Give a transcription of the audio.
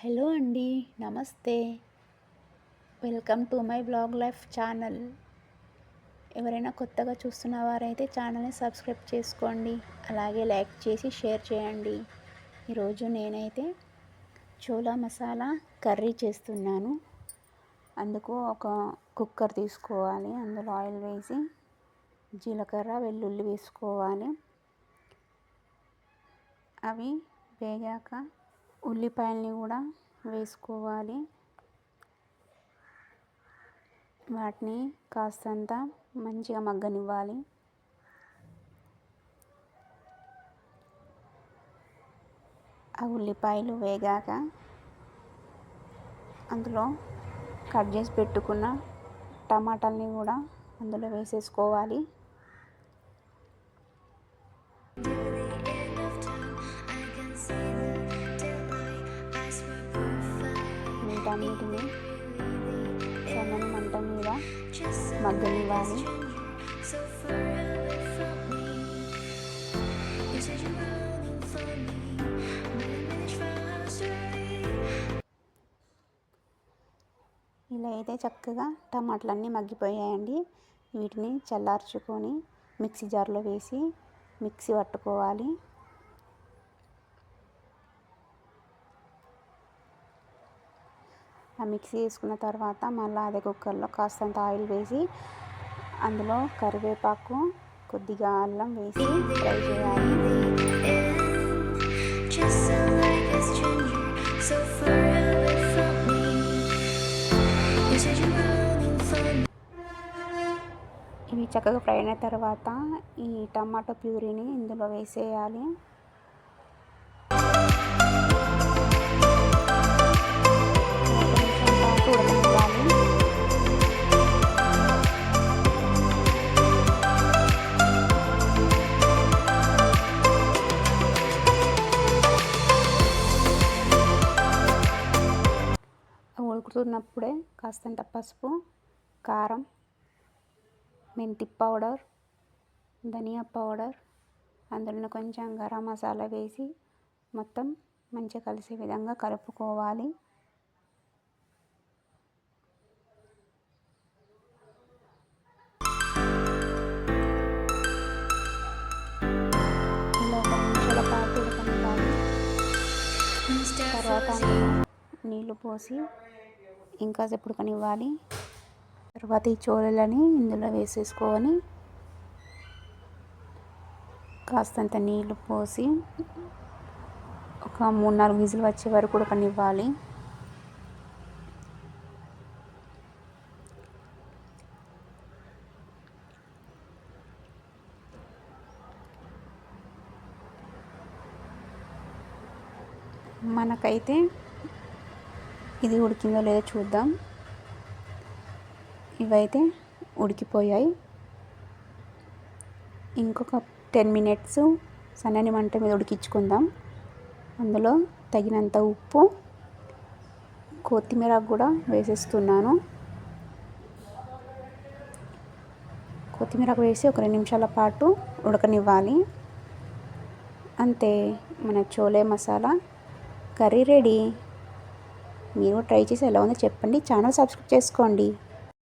Hello అండి నమస్తే. Welcome to my blog life channel. ఎవరైనా కొత్తగా చూస్తున్న వారైతే ఛానల్ని సబ్స్క్రైబ్ చేసుకోండి అలాగే లైక్ చేసి షేర్ చేయండి. ఈరోజు నేనైతే చోలా మసాలా కర్రీ చేస్తున్నాను. అందుకు ఒక కుక్కర్ తీసుకోవాలి అందులో ఆయిల్ వేసి జీలకర్ర వెల్లుల్లి వేసుకోవాలి. అవి వేగాక ఉల్లిపాయల్ని కూడా వేసుకోవాలి. వాటిని కాస్తంత మంచిగా మగ్గనివ్వాలి. ఆ ఉల్లిపాయలు వేగాక అందులో కట్ చేసి పెట్టుకున్న టమాటాలని కూడా అందులో వేసేసుకోవాలి. వీటన్నిటిని సన్నని మంట మీద మగ్గనివ్వాలి ఇలా అయితే చక్కగా టమాటాలన్నీ మగ్గిపోయాయండి. వీటిని చల్లార్చుకొని మిక్సీ జార్లో వేసి మిక్సీ పట్టుకోవాలి. మిక్సీ వేసుకున్న తర్వాత మళ్ళీ అదే కుక్కర్లో కాస్తంత ఆయిల్ వేసి అందులో కరివేపాకు కొద్దిగా అల్లం వేసి ఫ్రై చేయాలి. ఇవి చక్కగా ఫ్రై అయిన తర్వాత ఈ టమాటో ప్యూరీని ఇందులో వేసేయాలి. ఉడుకుతున్నప్పుడే కాస్తంత పసుపు కారం మెంతి పౌడర్ ధనియా పౌడర్ అందులో కొంచెం గరం మసాలా వేసి మొత్తం మంచిగా కలిసే విధంగా కలుపుకోవాలి. ఇలా ఒక నిమిషాల పాటు ఉడకనివ్వాలి. తర్వాత నీళ్ళు పోసి ఇంకా సేపు కనివ్వాలి. తర్వాత ఈ చోళలని ఇందులో వేసేసుకొని కాస్తంత నీళ్ళు పోసి ఒక మూడు నాలుగు విజులు వచ్చే వరకు కనివ్వాలి. మనకైతే ఇది ఉడికిందో లేదో చూద్దాం. ఇవైతే ఉడికిపోయాయి. ఇంకొక టెన్ మినిట్స్ సన్నని మంట మీద ఉడికించుకుందాం. అందులో తగినంత ఉప్పు కొత్తిమీర కూడా వేసేస్తున్నాను. కొత్తిమీర వేసి ఒక రెండు నిమిషాల పాటు ఉడకనివ్వాలి. అంతే మన చోలే మసాలా. Curry ready. మీరు ట్రై చేసి ఎలా ఉందో చెప్పండి. ఛానల్ సబ్స్క్రైబ్ చేసుకోండి.